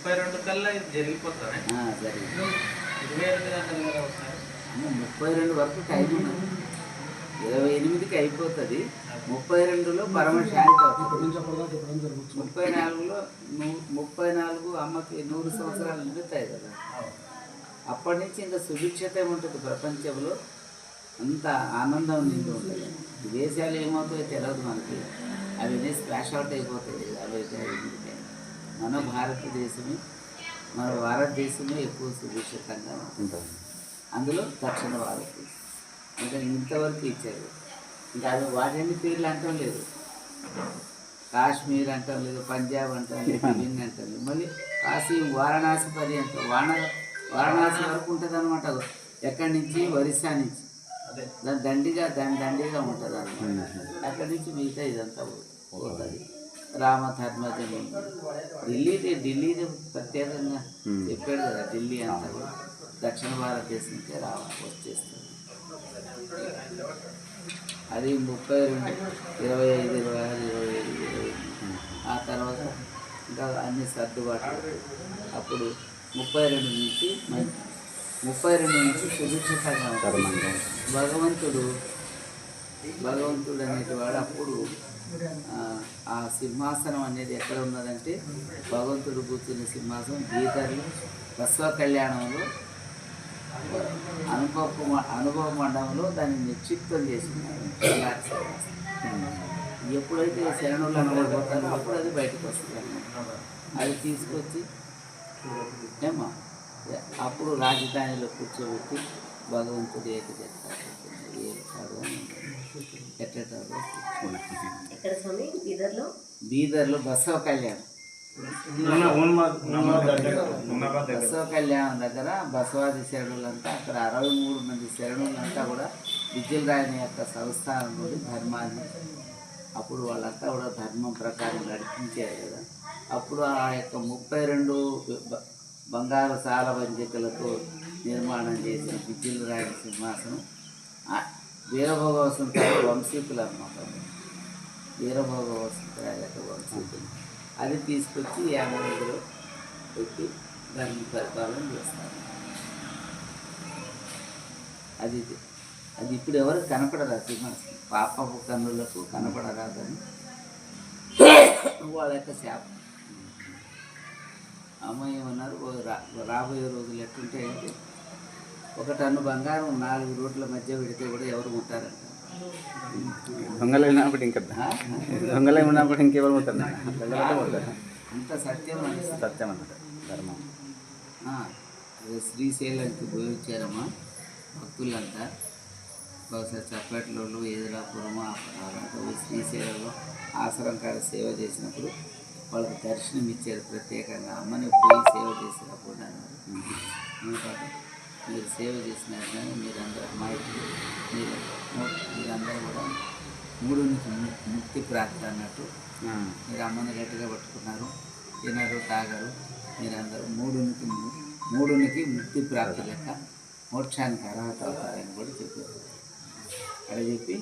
ముప్పై రెండు కల్లా ఇది జరిగిపోతుంది ఇరవై రెండు గంటలు కదా ముప్పై రెండు వరకు టైం ఉన్నది ఇరవై ఎనిమిదికి అయిపోతుంది. ముప్పై రెండులో పరమశాంతి అవుతుంది. ముప్పై నాలుగులో ను- ముప్పై నాలుగు అమ్మకి నూరు సంవత్సరాలు నిండుతాయి కదా. అప్పటి నుంచి ఇంకా సుభిక్షత ఉంటుంది ప్రపంచంలో? అంత ఆనందం నిండి ఉంటుంది. దేశాలు ఏమవుతాయో తెలియదు మనకి. అవన్నీ స్ప్లాష్ అవుట్ అయిపోతాయి. అవి మన భారతదేశమే మన భారతదేశమే ఎక్కువ సుభిక్షితంగా ఉంటుంది. అందులో దక్షిణ భారతదేశం. అంటే ఇంతవరకు ఇచ్చారు. ఇంకా అది వాటిని పేర్లు అంటాం లేదు. కాశ్మీర్ అంటాం లేదు పంజాబ్ అంటాం లేదు ఢిల్లీ అంటాం లేదు. మళ్ళీ కాశీ వారణాసి పర్యంతం వాణ వారణాసి వరకు ఉంటుంది అనమాట ఎక్కడి నుంచి? ఒరిస్సా నుంచి. అదే. దాని దండిగా దాని దండిగా ఉంటుంది అనమాట అక్కడి నుంచి మిగతా ఇదంతా పోతుంది. రామ ధర్మజనం ఢిల్లీది ఢిల్లీది ప్రత్యేకంగా చెప్పాడు కదా ఢిల్లీ అంతా. దక్షిణ భారతదేశంకే రావ వచ్చేస్తుంది. అది ముప్పై రెండు ఇరవై ఐదు ఇరవై ఆరు ఇరవై ఏడు. ఇరవై ఆ తర్వాత ఇంకా అన్ని సర్దుబాట్లు. అప్పుడు ముప్పై రెండు నుంచి ముప్పై రెండు నుంచి సుభిక్షితంగా ఉంటుంది భగవంతుడు భగవంతుడు అనేటివాడు అప్పుడు ఆ, సింహాసనం అనేది ఎక్కడ ఉన్నదంటే భగవంతుడు కూర్చున్న సింహాసనం గీతలు బస్వ కళ్యాణంలో అనుభవ అనుభవ మండపంలో దాన్ని నిక్షిప్తం చేసినారు ఎప్పుడైతే శరణులు అనుభవపోతారో అప్పుడు అది బయటకు వస్తుంది అది తీసుకొచ్చి ఏమా అప్పుడు రాజధానిలో కూర్చోబెట్టి భగవంతుడు ఏక చేస్తారు ఏది కాదు అని ఎట్టేటాడు ఎక్కడ స్వామి బీదర్లో? బీదర్లో బసవ కళ్యాణం. బసవ కళ్యాణం దగ్గర బసవాది శరణులంతా అక్కడ అరవై మూడు మంది శరణులంతా కూడా విద్యులరాయని యొక్క సంస్థానం నుండి ధర్మాన్ని అప్పుడు వాళ్ళంతా కూడా ధర్మం ప్రకారం నడిపించారు కదా. అప్పుడు ఆ యొక్క ముప్పై రెండు బంగారు సాల వంజికలతో నిర్మాణం చేసిన విద్యులరాయని సింహాసనం ఆ వీరభోగ వసంతాలు వంశీకులు అన్నమాట. వీరభోగ వస్తుంది అది తీసుకొచ్చి యాభైలో పెట్టి దాన్ని పరిపాలన చేస్తారు. అది అది ఇప్పుడు ఎవరు కనపడరా సింహ పాప పాపపు కన్నులకు కనపడరాదని వాళ్ళ యొక్క శాపం. అమ్మాయి ఏమన్నారు? రాబోయే రోజులు ఎట్టుంటే ఒక టన్ను బంగారం నాలుగు రోడ్ల మధ్య పెడితే కూడా ఎవరు ఉంటారంట దొంగలు ఉన్నప్పుడు ఇంకా? దొంగలు ఉన్నప్పుడు ఇంకెవరు ఉంటుంది అంత సత్యం సత్యం అన్నమాట. ధర్మం. శ్రీశైలంకి పోయి వచ్చారమ్మా. భక్తులంతా. బహుశా చప్పట్లలో అక్కడంతా పోయి శ్రీశైలంలో ఆశ్రమం కాడ సేవ చేసినప్పుడు వాళ్ళకి దర్శనం ఇచ్చారు ప్రత్యేకంగా. అమ్మని పోయి సేవ చేసినప్పుడు అన్నారు. మీరు సేవ చేసినారు కానీ మీరందరూ అమాయకులు మీరు మీరందరూ కూడా మూడు నుంచి ముక్తి ప్రాప్తి అన్నట్టు. మీరు అమ్మని గట్టిగా పట్టుకున్నారు. తినరు తాగరు. మీరందరూ మూడునికి మూడునికి ముక్తి ప్రాప్తి లెక్క మోక్షానికి అర్హత అవుతారని కూడా చెప్పారు. అక్కడ చెప్పి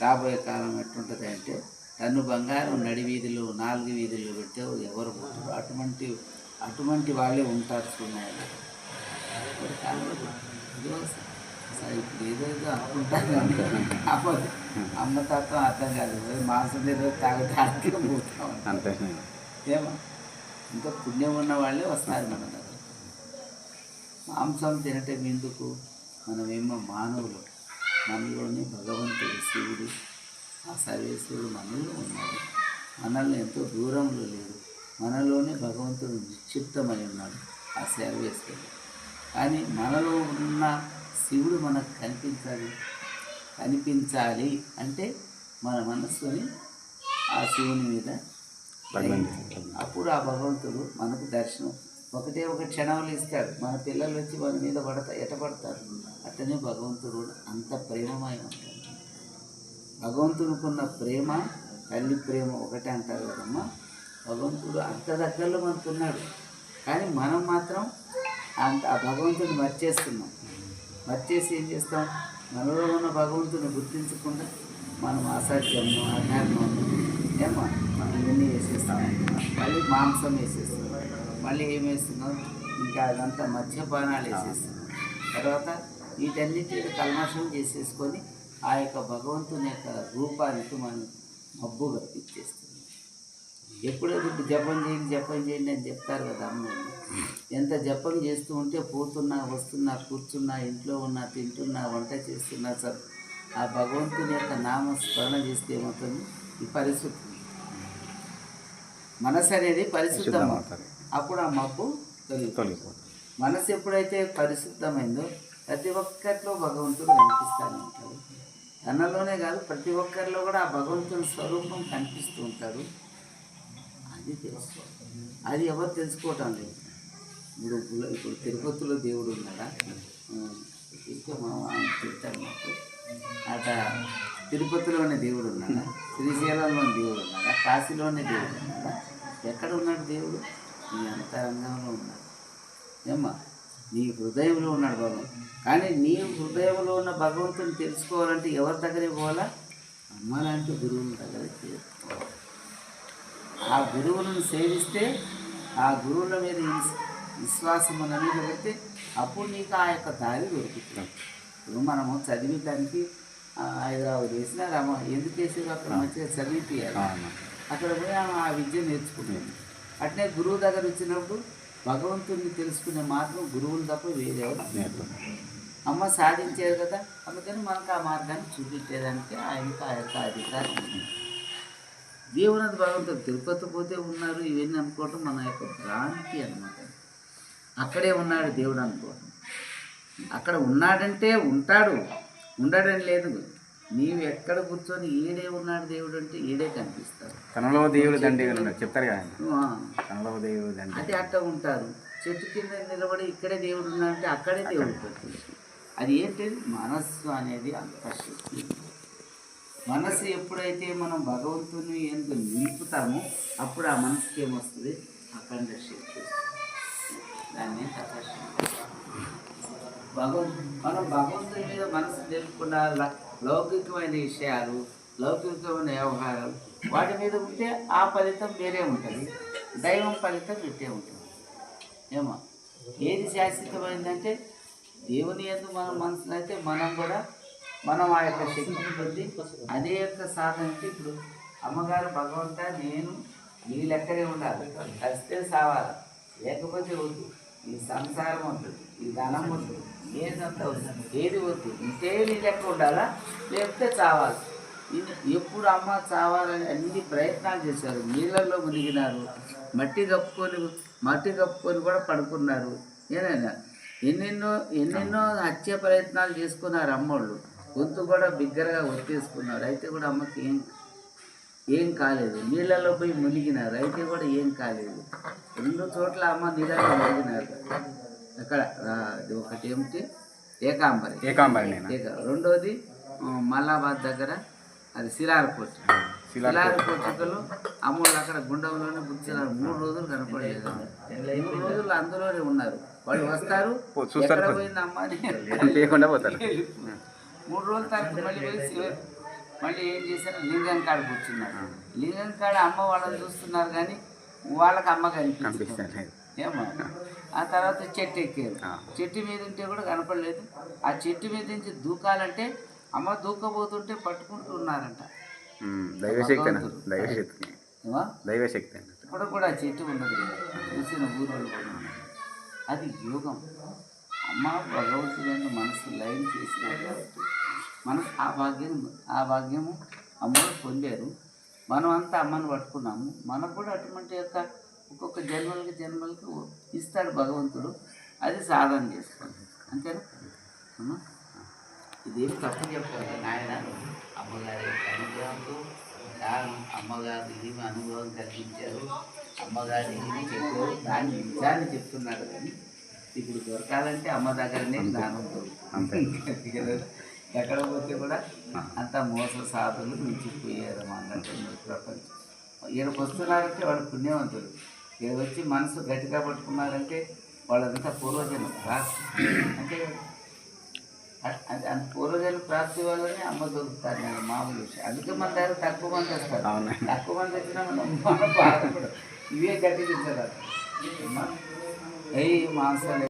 రాబోయే కాలం ఎట్లుంటుంది అంటే టన్ను బంగారం నడి వీధిలో నాలుగు వీధుల్లో పెడితే ఎవరు పోతారు అటువంటి అటువంటి వాళ్ళే ఉంటారు చూడాలి ఇప్పుడు కాలంలో ఇదిగో ఇప్పుడు అవ్వదు అమ్మ తత్వం అర్థం కాదు మాంసం ఏదో తాగటానికి పోతాం అంతే ఏమో ఇంకా పుణ్యం ఉన్న వాళ్ళే వస్తారు మన దగ్గర మాంసం తినటం ఎందుకు? మనమేమో మానవులు మనలోనే భగవంతుడు శివుడు ఆ సర్వేశ్వరుడు మనలో ఉన్నాడు మనల్ని ఎంతో దూరంలో లేడు మనలోనే భగవంతుడు నిక్షిప్తమై ఉన్నాడు. ఆ సర్వేశ్వరుడు కానీ మనలో ఉన్న శివుడు మనకు కనిపించాలి. కనిపించాలి అంటే మన మనస్సుని ఆ శివుని మీద అప్పుడు ఆ భగవంతుడు మనకు దర్శనం. ఒకటే ఒక క్షణంలో ఇస్తాడు. మన పిల్లలు వచ్చి మన మీద పడతా ఎట పడతారు? అట్టనే భగవంతుడు అంత ప్రేమమై ఉంటాడు. భగవంతుడికున్న ప్రేమ తల్లి ప్రేమ ఒకటే అంటారు కదమ్మా. భగవంతుడు అంత దగ్గరలో మనకున్నాడు కానీ మనం మాత్రం అంత ఆ భగవంతుని మర్చేస్తున్నాం. మర్చేసి ఏం చేస్తాం? మనలో ఉన్న భగవంతుని గుర్తించకుండా మనం అసత్యము అధర్మము ఏమో మనం ఇవన్నీ వేసేస్తాం. మళ్ళీ మాంసం వేసేస్తున్నాం మళ్ళీ ఏం వేస్తున్నాం? ఇంకా అదంతా మద్యపానాలు వేసేస్తున్నాం తర్వాత వీటన్నిటి కల్మషం చేసేసుకొని ఆ యొక్క భగవంతుని యొక్క రూపానికి మనం మబ్బు కల్పించేస్తాం. ఎప్పుడైతే ఇప్పుడు జపం చేయండి జపం చేయండి అని చెప్తారు కదా అమ్మోళ్ళు ఎంత జపం చేస్తూ ఉంటే పోతున్నా వస్తున్నా కూర్చున్నా ఇంట్లో ఉన్నా తింటున్నా వంట చేస్తున్నా సార్ ఆ భగవంతుని యొక్క నామ స్మరణ చేస్తే ఏమవుతుంది? ఈ పరిశుద్ధం. మనసు అనేది పరిశుద్ధం. అప్పుడు ఆ మబ్బు తొలగిపోతుంది. మనసు ఎప్పుడైతే పరిశుద్ధమైందో ప్రతి ఒక్కరిలో భగవంతుడు కనిపిస్తూనే ఉంటాడు. తనలోనే కాదు ప్రతి ఒక్కరిలో కూడా ఆ భగవంతుని స్వరూపం కనిపిస్తూ ఉంటాడు అది ఎవరు తెలుసుకోవటం లేదు ఇప్పుడు ఇప్పుడు- ఇప్పుడు తిరుపతిలో దేవుడు ఉన్నాడా? ఇంకా మనం ఆయన మాకు. అట తిరుపతిలోనే దేవుడు ఉన్నాడా? శ్రీశైలంలోని దేవుడు ఉన్నాడా? కాశీలోనే దేవుడు ఉన్నాడా? ఎక్కడ ఉన్నాడు దేవుడు? నీ అంతరంగంలో ఉన్నాడు. ఏమ్మా నీ హృదయంలో ఉన్నాడు భగవంతుడు కానీ నీ హృదయంలో ఉన్న భగవంతుని తెలుసుకోవాలంటే ఎవరి దగ్గరికి పోవాలా? అమ్మ లాంటి గురువుల దగ్గరికి చేరుకోవాలి. ఆ గురువులను సేవిస్తే ఆ గురువుల మీద విస్- విశ్వాసం అనేది పెడితే అప్పుడు నీకు ఆ యొక్క దారి దొరుకుతుంది. ఇప్పుడు మనము చదివేదానికి హైదరాబాద్ వేసిన రమ ఎందుకు వేసేది అక్కడ మంచిగా చదివిపియాలి. అక్కడ పోయి ఆమె ఆ విద్య నేర్చుకుంటుంది. అట్నే గురువు దగ్గర వచ్చినప్పుడు భగవంతుడిని తెలుసుకునే మార్గం గురువులు తప్ప వేరేవారు. అమ్మ సాధించేది కదా అందుకని మనకు ఆ మార్గాన్ని చూపించేదానికి ఆయనకు ఆ యొక్క అధికారం ఉంది దేవునది భగవంతుడు తిరుపతి పోతే ఉన్నారు ఇవన్నీ అనుకోవటం మన యొక్క భ్రాంతి అన్నమాట. అక్కడే ఉన్నాడు దేవుడు అనుకోవటం. అక్కడ ఉన్నాడంటే ఉంటాడు ఉండడని లేదు. నీవు ఎక్కడ కూర్చొని ఈడే ఉన్నాడు దేవుడు అంటే ఈడే కనిపిస్తాడు. తనలో దేవుడు దండి చెప్తారు కదా తనలో దేవుడు దండి అది అట్ట ఉంటారు. చెట్టు కింద నిలబడి ఇక్కడే దేవుడు ఉన్నాడంటే అక్కడే దేవుడు అది ఏంటిది మనస్సు అనేది అంత శక్తి మనసు ఎప్పుడైతే మనం భగవంతుని ఎందుకు నిలుపుతామో అప్పుడు ఆ మనసుకి ఏమొస్తుంది? అఖండ శక్తి దాన్ని భగవంతు మనం భగవంతుని మీద మనసు తెలుపుకున్న ల- లౌకికమైన విషయాలు లౌకికమైన వ్యవహారాలు వాటి మీద ఉంటే ఆ ఫలితం వేరే ఉంటుంది. దైవం ఫలితం ఇట్టే ఉంటుంది. ఏమో? ఏది శాశ్వతమైందంటే దేవుని ఎందు మన మనసులో అయితే మనం కూడా మనం ఆ యొక్క శక్తిని పొంది అదే యొక్క సాధనకి ఇప్పుడు అమ్మగారు భగవంత నేను నీ లెక్కనే ఉండాలి. కలిస్తే సావాలి. లేకపోతే వద్దు. ఈ సంసారం వద్దు ఈ ధనం వద్దు ఏదంతా వద్దు ఏది వద్దు ఇంతే నీ లెక్క ఉండాలా? లేకపోతే చావాలి. ఎప్పుడు అమ్మ చావాలని అన్ని ప్రయత్నాలు చేశారు. నీళ్ళల్లో మునిగినారు మట్టి కప్పుకొని మట్టి కప్పుకొని కూడా పడుకున్నారు. ఏనైనా ఎన్నెన్నో ఎన్నెన్నో హత్య ప్రయత్నాలు చేసుకున్నారు అమ్మోళ్ళు. గొంతు కూడా బిగ్గరగా ఒత్తేసుకున్నారు. అయితే కూడా అమ్మకి ఏం ఏం కాలేదు. నీళ్ళలో పోయి మునిగినారు. అయితే కూడా ఏం కాలేదు. రెండు చోట్ల అమ్మ నీళ్ళలో మునిగినారు. అక్కడ ఒకటి ఏమిటి? ఏకాంబరి. ఏకాంబరి ఏక రెండోది మల్లాబాద్ దగ్గర అది సిరారకోట సిరారకోటలో అమ్మోళ్ళు అక్కడ గుండంలోనే కూర్చున్నారు. మూడు రోజులు కనపడలేదు. మూడు రోజులు అందులోనే ఉన్నారు. వాళ్ళు వస్తారు. ఎక్కడ పో- పోయింది అమ్మ అని లేకుండా పోతారు. మూడు రోజుల తర్వాత మళ్ళీ పోయి మళ్ళీ ఏం చేశారు? లింగం కాడ కూర్చున్నారు. లింగం కాడ అమ్మ వాళ్ళని చూస్తున్నారు కానీ వాళ్ళకి అమ్మ కనిపిస్తాను ఏమో. ఆ తర్వాత చెట్టు ఎక్కారు. చెట్టు మీద ఉంటే కూడా కనపడలేదు. ఆ చెట్టు మీద నుంచి దూకాలంటే అమ్మ దూకబోతుంటే పట్టుకుంటున్నారంట. దైవశక్తి. ఇప్పుడు కూడా చెట్టు ఉన్నది చూసిన ఉన్నారు. అది యోగం. అమ్మ భగవంతుని మనసు లైన్ చేసినారు కాబట్టి మనం ఆ భాగ్యం ఆ భాగ్యము అమ్మను పొందారు. మనం అంతా అమ్మను పట్టుకున్నాము. మనకు కూడా అటువంటి యొక్క ఒక్కొక్క జన్మలకి జన్మలకి ఇస్తాడు భగవంతుడు. అది సాధన చేసుకోండి అంతేనా? అమ్మా? ఇదేమి తప్పు చెప్పారు నాయన? అమ్మగారి యొక్క అనుగ్రహంతో కారణం అమ్మగారు ఏమి అనుభవం కల్పించారు. అమ్మగారు ఏమి చెప్పారు దాని నిజాన్ని చెప్తున్నాడు కానీ ఇప్పుడు దొరకాలంటే అమ్మ దగ్గరనే జ్ఞానం అంతే. దొరుకుతుంది ఎక్కడ పోతే కూడా అంత మోస సాధులు మించిపోయారు అన్నట్టు ప్రపంచం ఈయనకు వస్తున్నారంటే వాళ్ళు పుణ్యవంతులు. ఇక్కడ వచ్చి మనసు గట్టిగా పట్టుకున్నారంటే వాళ్ళంతా పూర్వజన్మ రాసి అంటే పూర్వజన్మ ప్రాప్తి వల్లనే అమ్మ దొరుకుతారు నేను మామూలు విషయం. అందుకే మన దగ్గర తక్కువ మంది వస్తారు. అవును. తక్కువ మంది వచ్చినా మనం మనం బాధపడం ఇవే గట్టిగా ఇచ్చారు ఏ మాసాలు.